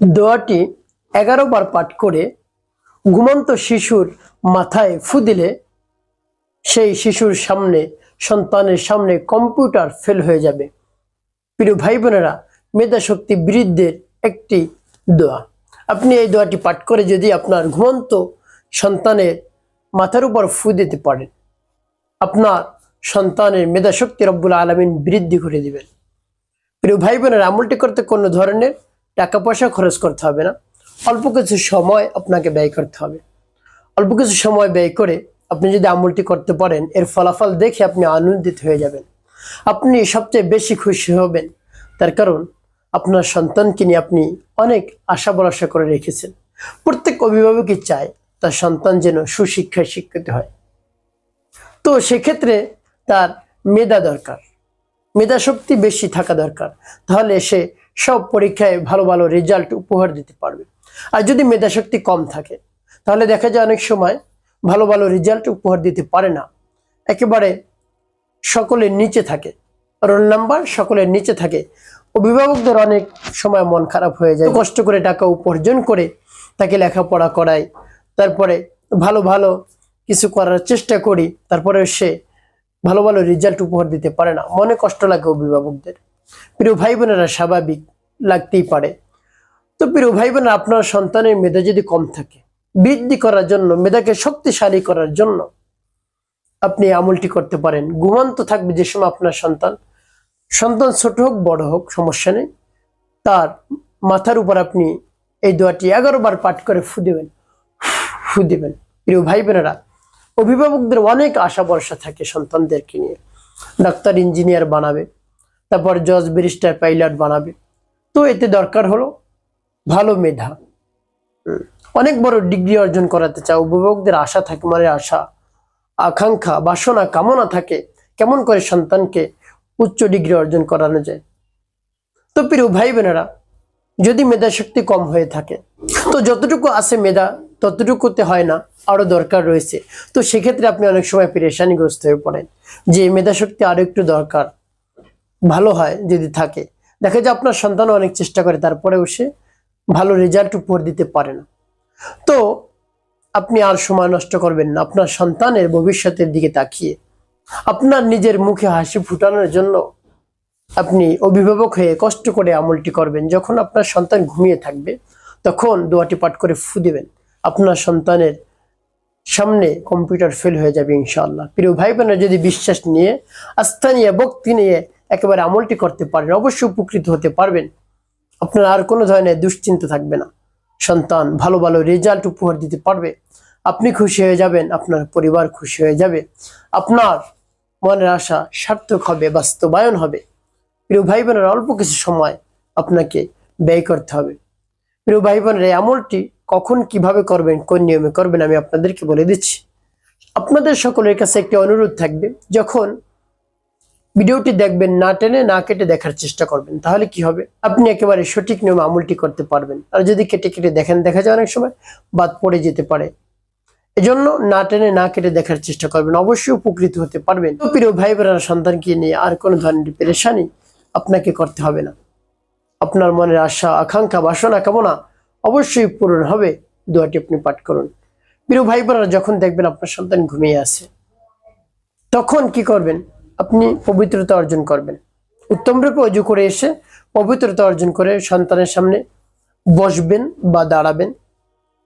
দোয়াটি এগারো বার পাঠ করে ঘুমন্ত শিশুর মাথায় ফু দিলে সেই শিশুর সামনে, সন্তানের সামনে কম্পিউটার ফেল হয়ে যাবে। প্রিয় ভাই বোনেরা মেধা শক্তি বৃদ্ধের একটি দোয়া। আপনি এই দোয়াটি পাঠ করে যদি আপনার ঘুমন্ত সন্তানের মাথার উপর ফু দিতে পারেন, আপনার সন্তানের মেধা শক্তি রব্বুল আলমিন বৃদ্ধি করে দিবেন। প্রিয় ভাই বোনের, আমলটি করতে কোনো ধরনের টাকা পয়সা খরচ করতে হবে না। অল্প কিছু সময় আপনাকে ব্যয় করতে হবে। অল্প কিছু সময় ব্যয় করে আপনি যদি আমলটি করতে পারেন, এর ফলাফল দেখে আপনি আনন্দিত হয়ে যাবেন। আপনি সবচেয়ে বেশি খুশি হবেন। তার কারণ, আপনার সন্তানকে নিয়ে আপনি অনেক আশা ভরসা করে রেখেছেন। প্রত্যেক অভিভাবকই চায় তার সন্তান যেন সুশিক্ষায় শিক্ষিত হয়। তো সেক্ষেত্রে তার মেধা দরকার। মেধা শক্তি বেশি থাকা দরকার। তাহলে সে সব পরীক্ষায় ভালো ভালো রেজাল্ট উপহার দিতে পারবে। আর যদি মেধাশক্তি কম থাকে, তাহলে দেখা যায় অনেক সময় ভালো ভালো রেজাল্ট উপহার দিতে পারে না। একেবারে সকলের নিচে থাকে রোল নাম্বার সকলের নিচে থাকে। অভিভাবকদের অনেক সময় মন খারাপ হয়ে যায়, কষ্ট করে টাকা উপার্জন করে তাকে লেখাপড়া করায়, তারপরে ভালো ভালো কিছু করার চেষ্টা করি তারপরে সে ভালো ভালো রেজাল্ট উপহার দিতে পারে না। মনে কষ্ট লাগে অভিভাবকদের। প্রিয় ভাই বোনেরা স্বাভাবিক লাগতেই পারে। তো প্রিয় ভাই বোনেরা আপনার সন্তানের মেধা যদি কম থাকে, বৃদ্ধি করার জন্য, মেধাকে শক্তিশালী করার জন্য আপনি আমলটি করতে পারেন। ঘুমন্ত থাকবে যে সময় আপনার সন্তান সন্তান ছোট হোক, বড় হোক, সমস্যা নেই। তার মাথার উপর আপনি এই দোয়াটি এগারো বার পাঠ করে ফু দেবেন ফু দেবেন। প্রিয় ভাই বোনেরা অভিভাবকদের অনেক আশা ভরসা থাকে সন্তানদেরকে নিয়ে। ডাক্তার, ইঞ্জিনিয়ার বানাবে। তারপর জজ ব্যারিস্টার পাইলট বানাবে। তো এতে দরকার হলো ভালো মেধা। অনেক বড় ডিগ্রি অর্জন করাতে চাও, অভিভাবকদের আশা থাকে মানে আশা, আকাঙ্ক্ষা, বাসনা, কামনা থাকে, কেমন করে সন্তানকে উচ্চ ডিগ্রি অর্জন করানো যায়? তো প্রিয় ভাই বোনেরা যদি মেধা শক্তি কম হয়ে থাকে, তো যতটুকু আছে মেধা, ততটুকুতে হয় না আরও দরকার রয়েছে। তো সেক্ষেত্রে আপনি অনেক সময় পেরেশানিগ্রস্ত হয়ে পড়েন। যে মেধা শক্তি আরও একটু দরকার ভালো হয় যদি থাকে। দেখা যায় আপনার সন্তান অনেক চেষ্টা করে, তারপরেও সে ভালো রেজাল্ট উপহার দিতে পারে না। তো আপনি আর সময় নষ্ট করবেন না, আপনার সন্তানের ভবিষ্যতের দিকে তাকিয়ে। আপনার নিজের মুখে হাসি ফুটানোর জন্য আপনি অভিভাবক হয়ে কষ্ট করে আমলটি করবেন। যখন আপনার সন্তান ঘুমিয়ে থাকবে, তখন দোয়াটি পাঠ করে ফু দেবেন। আপনার সন্তানের সামনে কম্পিউটার ফেল হয়ে যাবে ইনশাআল্লাহ। প্রিয় ভাই বোনেরা যদি বিশ্বাস নিয়ে, আস্থা নিয়ে, ভক্তি নিয়ে একেবারে আমলটি করতে পারেন, অবশ্যই উপকৃত হতে পারবেন। আপনার আর কোনো ধরনের দুশ্চিন্তা থাকবে না। সন্তান ভালো ভালো রেজাল্ট উপহার দিতে পারবে। আপনি খুশি হয়ে যাবেন, আপনার পরিবার খুশি হয়ে যাবে। আপনার মনের আশা সার্থক হবে, বাস্তবায়ন হবে। প্রিয় ভাই বোনের অল্প কিছু সময় আপনাকে ব্যয় করতে হবে। প্রিয় ভাই বোনের এই আমলটি কখন কীভাবে করবেন, কোন নিয়মে করবেন আমি আপনাদেরকে বলে দিচ্ছি। আপনাদের সকলের কাছে একটি অনুরোধ থাকবে, যখন ভিডিওটি দেখবেন, না টেনে, না কেটে দেখার চেষ্টা করবেন, তাহলে কি হবে? আপনি একেবারে সঠিক নিয়মে আমলটি করতে পারবেন। আর যদি কেটে কেটে দেখেন, দেখা যায় অনেক সময় বাদ পড়ে যেতে পারে। এজন্য না টেনে, না কেটে দেখার চেষ্টা করবেন। অবশ্যই উপকৃত হতে পারবেন। প্রিয় ভাই বোনেরা সন্তানকে নিয়ে আর কোনো ধরনের পেরেশানি আপনাকে করতে হবে না। আপনার মনের আশা, আকাঙ্ক্ষা, বাসনা, কামনা অবশ্যই পূরণ হবে। দোয়াটি আপনি পাঠ করুন। প্রিয় ভাই বোনেরা যখন দেখবেন আপনার সন্তান ঘুমিয়ে আছে, তখন কি করবেন? আপনি পবিত্রতা অর্জন করবেন। উত্তম রূপে অজু করে এসে পবিত্রতা অর্জন করে সন্তানের সামনে বসবেন বা দাঁড়াবেন,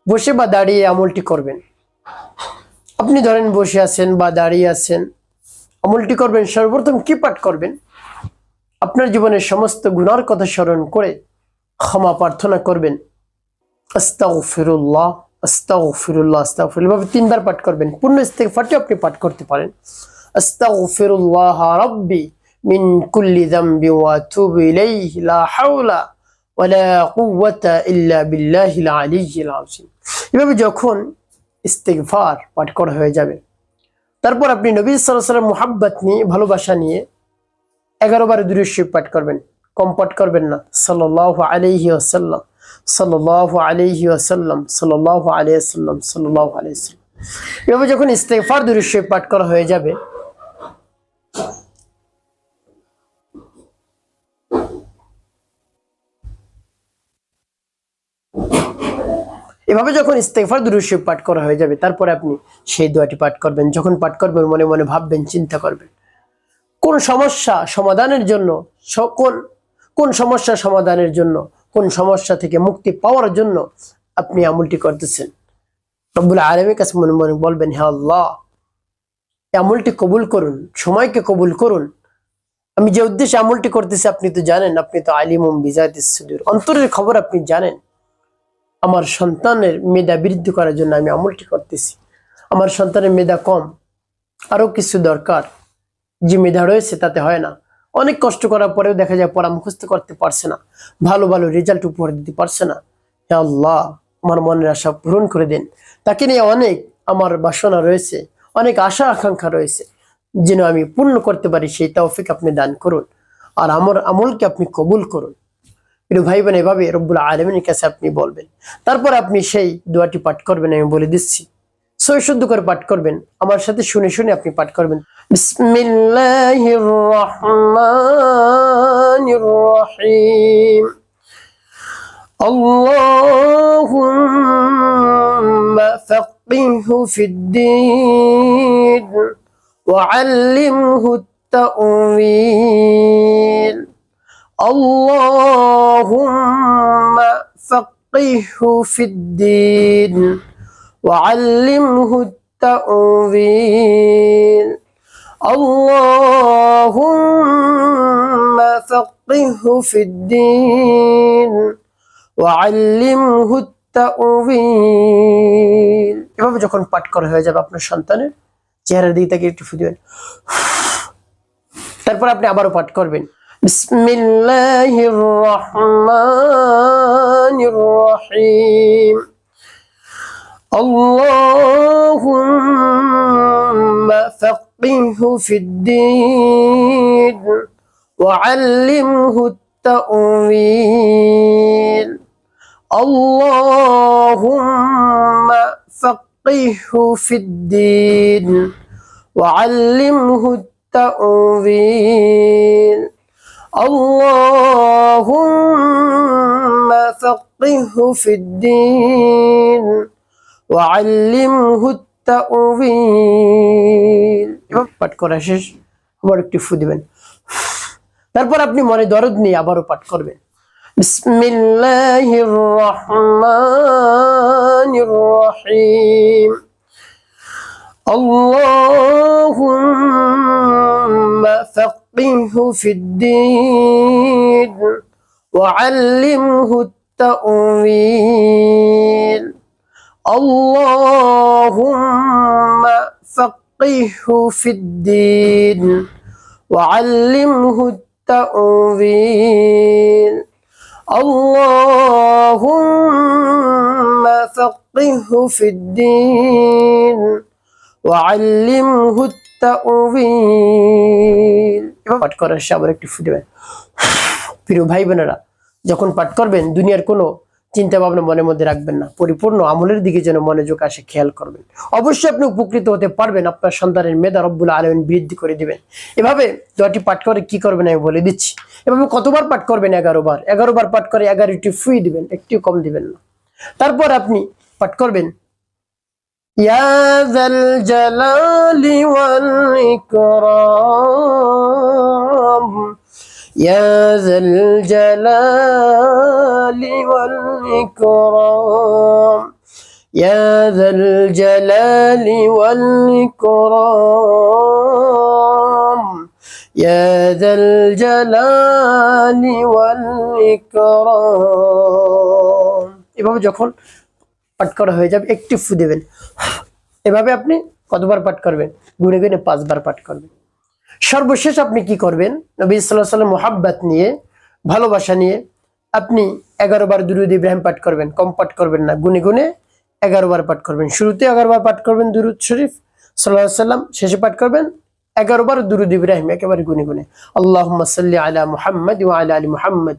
বসে বা দাঁড়িয়ে আমলটি করবেন। আপনি ধরেন বসে আছেন বা দাঁড়িয়ে আছেন, আমলটি করবেন, সর্বপ্রথম কি পাঠ করবেন? আপনার জীবনের সমস্ত গুণার কথা স্মরণ করে ক্ষমা প্রার্থনা করবেন। আস্তাগফিরুল্লাহ আস্তাগফিরুল্লাহ আস্তাগফিরুল্লাহ। এভাবে তিনবার পাঠ করবেন। পূর্ণ ইস্তেগফারটি আপনি পাঠ করতে পারেন। আস্তাগফিরুল্লাহ রাব্বি মিন কুল্লি যামবি ওয়া আতুবু ইলাইহি লা হাওলা ওয়ালা কুওয়াতা ইল্লা বিল্লাহিল আলিয়্যিল আযীম এভাবে যখন ইস্তেগফার পাঠ করা হয়ে যাবে, তারপর আপনি নবী সাল্লাল্লাহু আলাইহি ওয়াসাল্লাম মুহাব্বত নিয়ে, ভালোবাসা নিয়ে এগারো বার দুরুশিব পাঠ করবেন। কম পাঠ করবেন না। সাল্লাল্লাহু আলাইহি ওয়াসাল্লাম, সাল্লাল্লাহু আলাইহি ওয়াসাল্লাম, সাল্লাল্লাহু আলাইহি ওয়াসাল্লাম, সাল্লাল্লাহু আলাইহি ওয়াসাল্লাম। এভাবে যখন ইস্তেগফার দুরুশিব পাঠ করা হয়ে যাবে এভাবে যখন ইস্তেফার দুরুশিব পাঠ করা হয়ে যাবে, তারপরে আপনি সেই দোয়াটি পাঠ করবেন। যখন পাঠ করবেন, মনে মনে ভাববেন, চিন্তা করবেন। কোন সমস্যা সমাধানের জন্য, স- কোন সমস্যা সমাধানের জন্য, কোন সমস্যা থেকে মুক্তি পাওয়ার জন্য আপনি আমলটি করতেছেন? রব্বুল আলমের কাছে মনে মনে বলবেন, হে আল্লাহ আমলটি কবুল করুন, সময়কে কবুল করুন। আমি যে উদ্দেশ্যে আমলটি করতেছি, আপনি তো জানেন, আপনি তো আলিমুম বিজাতিস অন্তরের খবর আপনি জানেন। আমার সন্তানের মেধা বৃদ্ধি করার জন্য আমি আমলটি করতেছি। আমার সন্তানের মেধা কম। আরও কিছু দরকার যে মেধা রয়েছে তাতে হয় না। অনেক কষ্ট করার পরেও দেখা যায় পড়া মুখস্থ করতে পারছে না। ভালো ভালো রেজাল্ট উপহার দিতে পারছে না। আল্লাহ, আমার মনের আশা পূরণ করে দিন। তাকে নিয়ে অনেক আমার বাসনা রয়েছে। অনেক আশা, আকাঙ্ক্ষা রয়েছে। যেন আমি পূর্ণ করতে পারি সেই তৌফিক আপনি দান করুন। আর আমার আমলকে আপনি কবুল করুন। প্রিয় ভাই বোন এভাবে রব্বুল আলমিনের কাছে আপনি বলবেন তারপর আপনি সেই দোয়াটি পাঠ করবেন আমি বলে দিচ্ছি সই শুদ্ধ করে পাঠ করবেন আমার সাথে শুনে শুনে আপনি পাঠ করবেন বিসমিল্লাহির রহমানির রহিম اللهم فقهه في الدين وعلمه التأويل اللهم فقهه في الدين وعلمه التأويل اللهم فقهه في الدين وعلمه التأويل এভাবে যখন পাঠ করা হয়ে যাবে আপনার সন্তানের চেহারার দিকে তাকে একটু ফু দিবেন তারপর আপনি আবারও পাঠ করবেন بسم الله الرحمن الرحيم اللهم فقهه في الدين وعلمه التأويل اللهم فقهه في الدين وعلمه التأويل اللهم فقهه في الدين وعلمه التأويل এবার পাঠ করা শেষ আবার একটু ফু দিবেন তারপর আপনি মনে দরদ নিয়ে আবারও পাঠ করবেন বিসমিল্লাহির রহমানির রহিম اللهم فقهه في الدين وعلمه التأويل. اللهم فقهه في الدين وعلمه التأويل. اللهم فقهه في الدين وعلمه التأويل পাঠ করার শেষে আবার একটু ফুটে প্রিয় ভাই বোনেরা যখন পাঠ করবেন দুনিয়ার কোনো চিন্তা ভাবনা মনের মধ্যে রাখবেন না পরিপূর্ণ আমলের দিকে যেন মনোযোগ আসে খেয়াল করবেন অবশ্যই আপনি উপকৃত হতে পারবেন আপনার সন্তানের মেধা রব্বুল আলমিন বৃদ্ধি করে দিবেন এভাবে দোয়াটি পাঠ করে কি করবেন আমি বলে দিচ্ছি এভাবে কতবার পাঠ করবেন এগারো বার এগারো বার পাঠ করে এগারোটি ফুই দিবেন একটিও কম দিবেন না তারপর আপনি পাঠ করবেন يا ذا الجلال والإكرام يا ذا الجلال والإكرام يا ذا الجلال والإكرام يا ذا الجلال والإكرام এভাবে যখন পাঠ করা হয়ে যাবে, একটি ফু দেবেন। এভাবে আপনি কতবার পাঠ করবেন? গুনে গুনে পাঁচবার পাঠ করবেন। সর্বশেষ আপনি কি করবেন? নবী সাল্লাহ সাল্লাম মোহাব্বাত নিয়ে, ভালোবাসা নিয়ে আপনি এগারো বার দুরুদ ইব্রাহিম পাঠ করবেন, কম পাঠ করবেন না, গুনে গুনে এগারো বার পাঠ করবেন। শুরুতে এগারো বার পাঠ করবেন দুরুদ শরীফ সাল্লাহ সাল্লাম শেষে পাঠ করবেন, এগারো বার দুরুদ ইব্রাহিম একেবারে গুনে গুনে। আল্লাহ সাল্লি আলা মুহাম্মদ ওয়া আলা আলী মুহাম্মদ।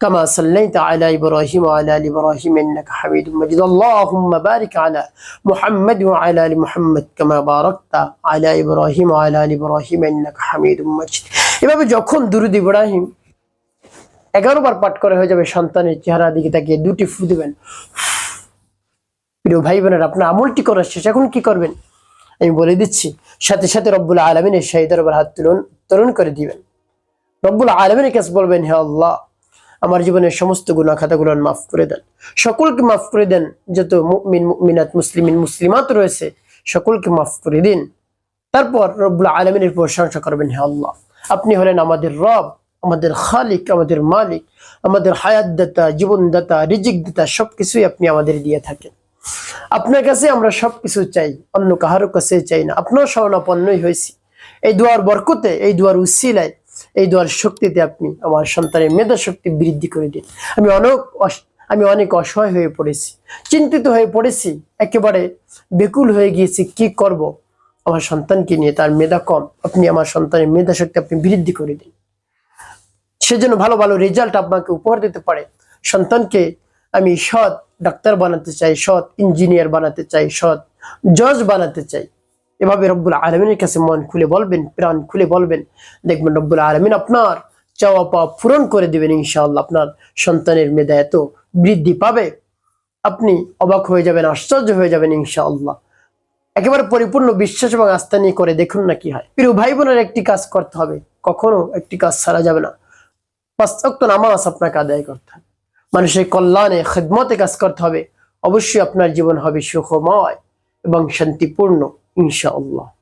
كما صليت على إبراهيم وعلى آل إبراهيم إنك حميد مجيد اللهم بارك على محمد وعلى آل محمد كما باركت على إبراهيم وعلى آل إبراهيم إنك حميد مجيد এভাবে যখন দুরুদ ইব্রাহিম এগারো বার পাঠ করে হয়ে যাবে সন্তানের চেহারা দিকে তাকিয়ে দুটি ফু দিবেন প্রিয় ভাই বোনের আপনার আমলটি করার শেষ এখন কি করবেন আমি বলে দিচ্ছি সাথে সাথে রব্বুল আলমিনের শাহিদের উপর হাত তুলন তরুণ করে দিবেন রব্বুল আলমিনের কাছে বলবেন হে আল্লাহ আমার জীবনের সমস্ত গুণা খাতাগুলো মাফ করে দেন। সকলকে মাফ করে দেন, যত মুমিন, মুমিনাত, মুসলিমিন, মুসলিমাত রয়েছে, সকলকে মাফ করে দিন। তারপর রব্বুল আলমিনের প্রশংসা করবেন, হে আল্লাহ, আপনি হলেন আমাদের রব, আমাদের খালিক, আমাদের মালিক, আমাদের হায়াত দাতা জীবনদাতা রিজিক দাতা সবকিছুই আপনি আমাদের দিয়ে থাকেন। আপনার কাছে আমরা সবকিছু চাই, অন্য কাহারও কাছে চাই না। আপনার শরণাপন্নই হয়েছি। এই দুয়ার বরকতে, এই দুয়ার উসিলায় এই দুয়ার শক্তিতে আপনি আমার সন্তানের মেধা শক্তি বৃদ্ধি করে দিন। আমি অনেক আমি অনেক অসহায় হয়ে পড়েছি। চিন্তিত হয়ে পড়েছি। একেবারে বেকুল হয়ে গিয়েছি। কি করব? আমার সন্তানকে নিয়ে তার মেধা কম। আপনি আমার সন্তানের মেধা শক্তি আপনি বৃদ্ধি করে দিন। সেজন্য ভালো ভালো রেজাল্ট আপনাকে উপহার দিতে পারে। সন্তানকে আমি সৎ ডাক্তার বানাতে চাই, সৎ ইঞ্জিনিয়ার বানাতে চাই, সৎ জজ বানাতে চাই। এভাবে রব্বুল আলমিনের কাছে মন খুলে বলবেন, প্রাণ খুলে বলবেন, দেখবেন রব্বুল আলমিন আপনার চাওয়া পাওয়া পূরণ করে দেবেন ইনশাআল্লাহ, আপনার সন্তানের মেধা এত বৃদ্ধি পাবে। আপনি অবাক হয়ে যাবেন, আশ্চর্য হয়ে যাবেন ইনশাআল্লাহ। একেবারে পরিপূর্ণ বিশ্বাস এবং আস্থা নিয়ে করে দেখুন না কি হয়। প্রিয় ভাই বোনের একটি কাজ করতে হবে, কখনো একটি কাজ ছাড়া যাবে না। পাঁচ ওয়াক্ত নামাজ আপনাকে আদায় করতে হবে। মানুষের কল্যাণে, খেদমতে কাজ করতে হবে। অবশ্যই আপনার জীবন হবে সুখময় এবং শান্তিপূর্ণ। ইনশাআল্লাহ